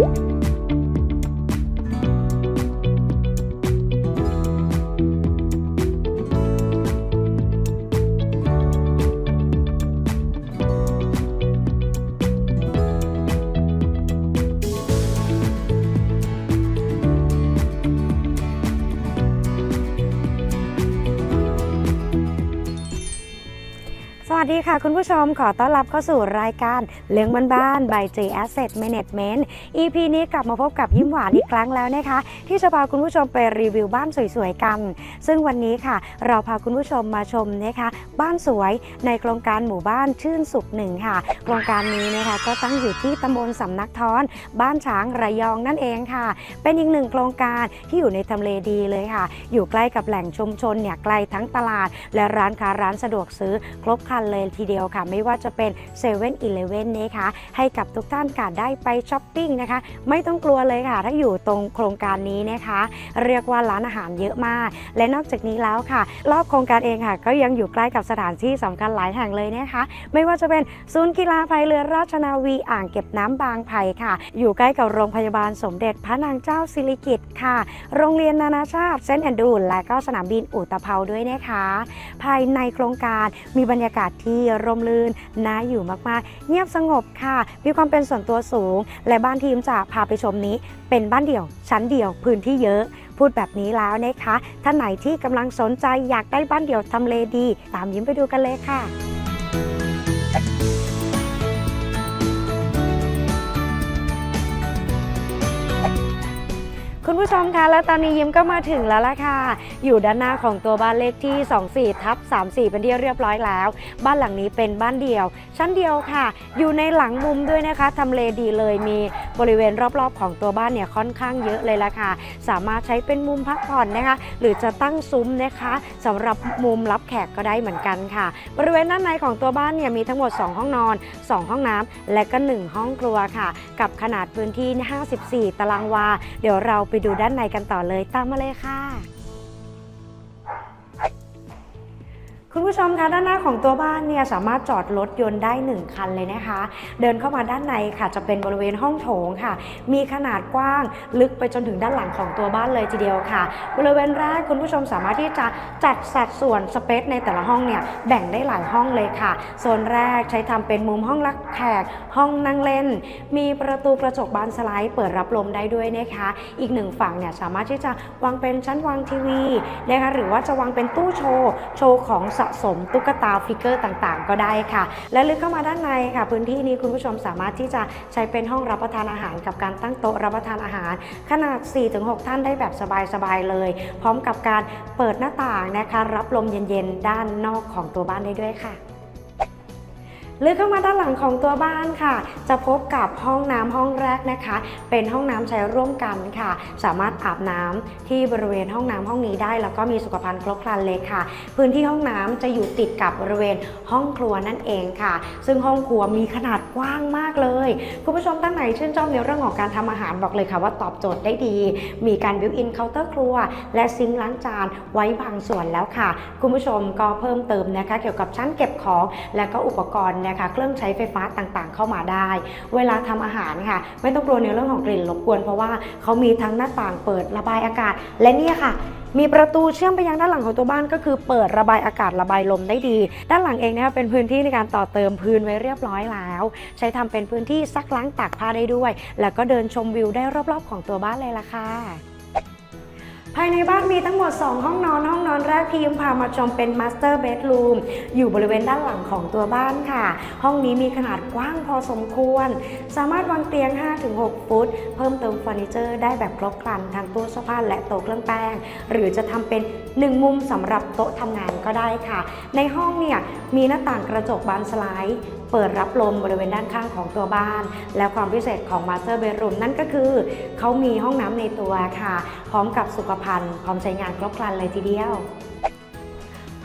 ส วัสดีค่ะคุณผู้ชมขอต้อนรับเข้าสู่รายการเลี้ยงบ้านๆ by J Asset Management EP นี้กลับมาพบกับยิ้มหวานอีกครั้งแล้วนะคะ ที่จะพาคุณผู้ชมไปรีวิวบ้านสวยๆกัน ซึ่งวันนี้ค่ะ เราพาคุณผู้ชมมาชมนะคะ บ้านสวยในโครงการหมู่บ้านชื่นสุขหนึ่งค่ะ โครงการนี้นะคะก็ตั้งอยู่ที่ตำบลสำนักท้อน บ้านช้างระยองนั่นเองค่ะ เป็นอีกหนึ่งโครงการที่อยู่ในทำเลดีเลยค่ะ อยู่ใกล้กับแหล่งชุมชนเนี่ยไกลทั้งตลาด และร้านค้าร้านสะดวกซื้อครบครันเลยทีเดียวค่ะ ไม่ว่าจะเป็น7 e เ e ่ e อนะคะ ให้กับทุกท่านค่ะได้ไปช้อปปิ้งนะคะ ไม่ต้องกลัวเลยค่ะ ถ้าอยู่ตรงโครงการนี้นะคะ เรียกว่าร้านอาหารเยอะมาก และนอกจากนี้แล้วค่ะ รอบโครงการเองค่ะ ก็ยังอยู่ใกล้กับสถานที่สำคัญหลายแห่งเลยนะคะ ไม่ว่าจะเป็นศูนย์กีฬาพายเรือราชนาวีอ่างเก็บน้ำบางไผ่ค่ะ อยู่ใกล้กับโรงพยาบาลสมเด็จพระนางเจ้าสิริกิติ์ค่ะ โรงเรียนนานาชาติเซนต์แอนดรูและก็สนามบินอุตภเปาด้วยนะคะ ภายในโครงการมีบรรยากาศที่ร่มรื่นน่าอยู่มากๆ เงียบสงบค่ะ มีความเป็นส่วนตัวสูง และบ้านทีมจะพาไปชมนี้ เป็นบ้านเดี่ยว ชั้นเดี่ยวพื้นที่เยอะ พูดแบบนี้แล้วนะคะท่านไหนที่กำลังสนใจอยากได้บ้านเดี่ยวทำเลดี ตามยิ้มไปดูกันเลยค่ะ คุณผู้ชมคะและตอนนี้ยิ้มก็มาถึงแล้วล่ะค่ะ อยู่ด้านหน้าของตัวบ้านเลขที่ 24ทับ34 เป็นที่เรียบร้อยแล้ว บ้านหลังนี้เป็นบ้านเดี่ยว ชั้นเดียวค่ะ อยู่ในหลังมุมด้วยนะคะทำเลดีเลยมีบริเวณรอบๆ ของตัวบ้านเนี่ยค่อนข้างเยอะเลยล่ะค่ะ สามารถใช้เป็นมุมพักผ่อนนะคะ หรือจะตั้งซุ้มนะคะสำหรับมุมรับแขกก็ได้เหมือนกันค่ะ บริเวณด้านในของตัวบ้านเนี่ยมีทั้งหมด 2 ห้องนอน 2 ห้องน้ำและก็ 1 ห้องครัวค่ะ กับขนาดพื้นที่ 54 ตารางวา เดี๋ยวเราไปดูด้านในกันต่อเลยตามมาเลยค่ะ คุณผู้ชมคะด้านหน้าของตัวบ้านเนี่ยสามารถจอดรถยนต์ได้ 1 คันเลยนะคะ เดินเข้ามาด้านในค่ะ จะเป็นบริเวณห้องโถงค่ะ มีขนาดกว้างลึกไปจนถึงด้านหลังของตัวบ้านเลยทีเดียวค่ะ บริเวณแรกคุณผู้ชมสามารถที่จะจัดสัดส่วนสเปซในแต่ละห้องเนี่ยแบ่งได้หลายห้องเลยค่ะโซนแรกใช้ทำเป็นมุมห้องรับแขกห้องนั่งเล่น มีประตูกระจกบานสไลด์ เปิดรับลมได้ด้วยนะคะ อีกหนึ่งฝั่งเนี่ยสามารถที่จะวางเป็นชั้นวางทีวีนะคะหรือว่าจะวางเป็นตู้โชว์โชว์ของสะสมตุ๊กตาฟิกเกอร์ต่างๆ ก็ได้ค่ะ และลึกเข้ามาด้านในค่ะ พื้นที่นี้คุณผู้ชมสามารถที่จะใช้เป็นห้องรับประทานอาหาร กับการตั้งโต๊ะรับประทานอาหาร ขนาด 4-6 ท่านได้แบบสบายๆเลย พร้อมกับการเปิดหน้าต่างนะคะ รับลมเย็นๆ ด้านนอกของตัวบ้านได้ด้วยค่ะ ลึกเข้ามาด้านหลังของตัวบ้านค่ะ จะพบกับห้องน้ำห้องแรกนะคะ เป็นห้องน้ำใช้ร่วมกันค่ะ สามารถอาบน้ำที่บริเวณห้องน้ำห้องนี้ได้ แล้วก็มีสุขภัณฑ์ครบครันเลยค่ะ พื้นที่ห้องน้ำจะอยู่ติดกับบริเวณห้องครัวนั่นเองค่ะ ซึ่งห้องครัวมีขนาดกว้างมากเลย คุณผู้ชมท่านไหนชื่นชอบในเรื่องของการทำอาหารบอกเลยค่ะว่าตอบโจทย์ได้ดี มีการบิวอินเคาน์เตอร์ครัว และซิงค์ล้างจานไว้บางส่วนแล้วค่ะ คุณผู้ชมก็เพิ่มเติมนะคะ เกี่ยวกับชั้นเก็บของและก็อุปกรณ์นะคะเครื่องใช้ไฟฟ้าต่างๆ เข้ามาได้ เวลาทำอาหารค่ะ ไม่ต้องกลัวในเรื่องของกลิ่นรบกวน เพราะว่าเขามีทั้งหน้าต่างเปิดระบายอากาศ และเนี่ยค่ะมีประตูเชื่อมไปยังด้านหลังของตัวบ้านก็คือเปิดระบายอากาศระบายลมได้ดี ด้านหลังเองนะคะเป็นพื้นที่ในการต่อเติมพื้นไว้เรียบร้อยแล้ว ใช้ทำเป็นพื้นที่ซักล้างตากผ้าได้ด้วย แล้วก็เดินชมวิวได้รอบๆ ของตัวบ้านเลยล่ะค่ะ ภายในบ้านมีทั้งหมด 2 ห้องนอน ห้องนอนแรกที่ยิ้มพามาชมเป็นมาสเตอร์เบดรูมอยู่บริเวณด้านหลังของตัวบ้านค่ะ ห้องนี้มีขนาดกว้างพอสมควร สามารถวางเตียง 5-6 ฟุต เพิ่มเติมเฟอร์นิเจอร์ได้แบบครบครันทั้งตู้เสื้อผ้าและโต๊ะเครื่องแป้ง หรือจะทำเป็น1มุมสำหรับโต๊ะทำงานก็ได้ค่ะ ในห้องเนี่ยมีหน้าต่างกระจกบานสไลด์ เปิดรับลมบริเวณด้านข้างของตัวบ้าน และความพิเศษของ Master Bedroom นั่นก็คือเขามีห้องน้ำในตัวค่ะ พร้อมกับสุขภัณฑ์พร้อมใช้งานครบครันเลยทีเดียว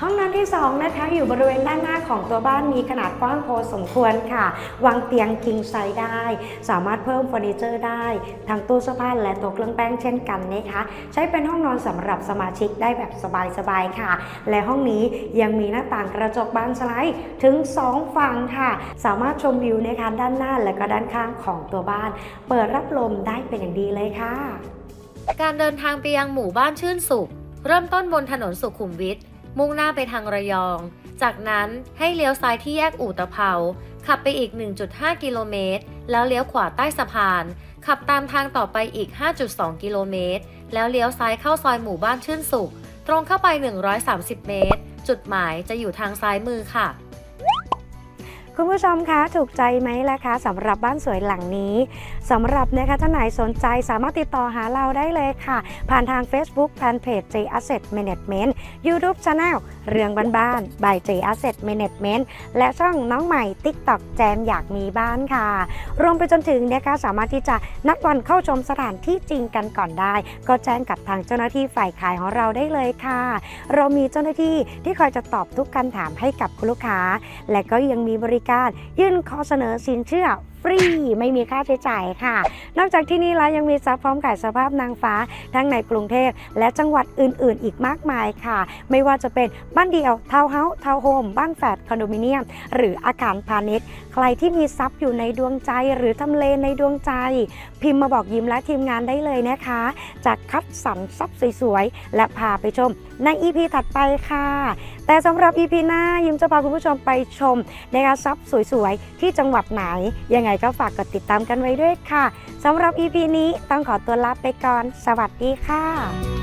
ห้องนอนที่สองนะคะอยู่บริเวณด้านหน้าของตัวบ้านมีขนาดกว้างพอสมควรค่ะ วางเตียงคิงไซส์ได้ สามารถเพิ่มเฟอร์นิเจอร์ได้ ทั้งตู้เสื้อผ้าและโต๊ะเครื่องแป้งเช่นกันนะคะ ใช้เป็นห้องนอนสำหรับสมาชิกได้แบบสบายๆค่ะ และห้องนี้ยังมีหน้าต่างกระจกบานสไลด์ถึง 2 ฝั่งค่ะ สามารถชมวิวนะคะด้านหน้าและก็ด้านข้างของตัวบ้าน เปิดรับลมได้เป็นอย่างดีเลยค่ะ การเดินทางไปยังหมู่บ้านชื่นสุข เริ่มต้นบนถนนสุขุมวิท มุ่งหน้าไปทางระยอง จากนั้นให้เลี้ยวซ้ายที่แยกอู่ตะเภา ขับไปอีก 1.5 กิโลเมตร แล้วเลี้ยวขวาใต้สะพาน ขับตามทางต่อไปอีก 5.2 กิโลเมตร แล้วเลี้ยวซ้ายเข้าซอยหมู่บ้านชื่นสุข ตรงเข้าไป 130 เมตร จุดหมายจะอยู่ทางซ้ายมือค่ะ คุณผู้ชมคะถูกใจไหมล่ะคะสำหรับบ้านสวยหลังนี้สำหรับนะคะท่านไหนสนใจสามารถติดต่อหาเราได้เลยค่ะ ผ่านทาง Facebook Fanpage J Asset Management YouTube Channel เรื่องบ้านๆ by J Asset Management และช่องน้องใหม่ TikTok แจมอยากมีบ้านค่ะ รวมไปจนถึงนะคะสามารถที่จะนัดวันเข้าชมสถานที่จริงกันก่อนได้ ก็แจ้งกับทางเจ้าหน้าที่ฝ่ายขายของเราได้เลยค่ะ เรามีเจ้าหน้าที่ที่คอยจะตอบทุกคำถามให้กับคุณลูกค้า และก็ยังมีบริการยื่นข้อเสนอสินเชื่อ ฟรี ไม่มีค่าใช้จ่ายค่ะ นอกจากที่นี่แล้วยังมีซับพร้อมขายสภาพนางฟ้า ทั้งในกรุงเทพและจังหวัดอื่น ๆ อีกมากมายค่ะ ไม่ว่าจะเป็นบ้านเดี่ยวทาวน์เฮาส์ทาวน์โฮมบ้านแฝดคอนโดมิเนียม หรืออาคารพาณิชย์ ใครที่มีทรัพย์อยู่ในดวงใจ หรือทำเลในดวงใจ พิมพ์มาบอกยิ้มและทีมงานได้เลยนะคะจะคัดสรรทรัพย์สวยๆและพาไปชมใน EP ถัดไปค่ะ แต่สำหรับ EP หน้ายิ้มจะพาคุณผู้ชมไปชมนะคะทรัพย์สวยๆที่จังหวัดไหนยังไงก็ฝากกดติดตามกันไว้ด้วยค่ะสำหรับ EP นี้ต้องขอตัวลาไปก่อน สวัสดีค่ะ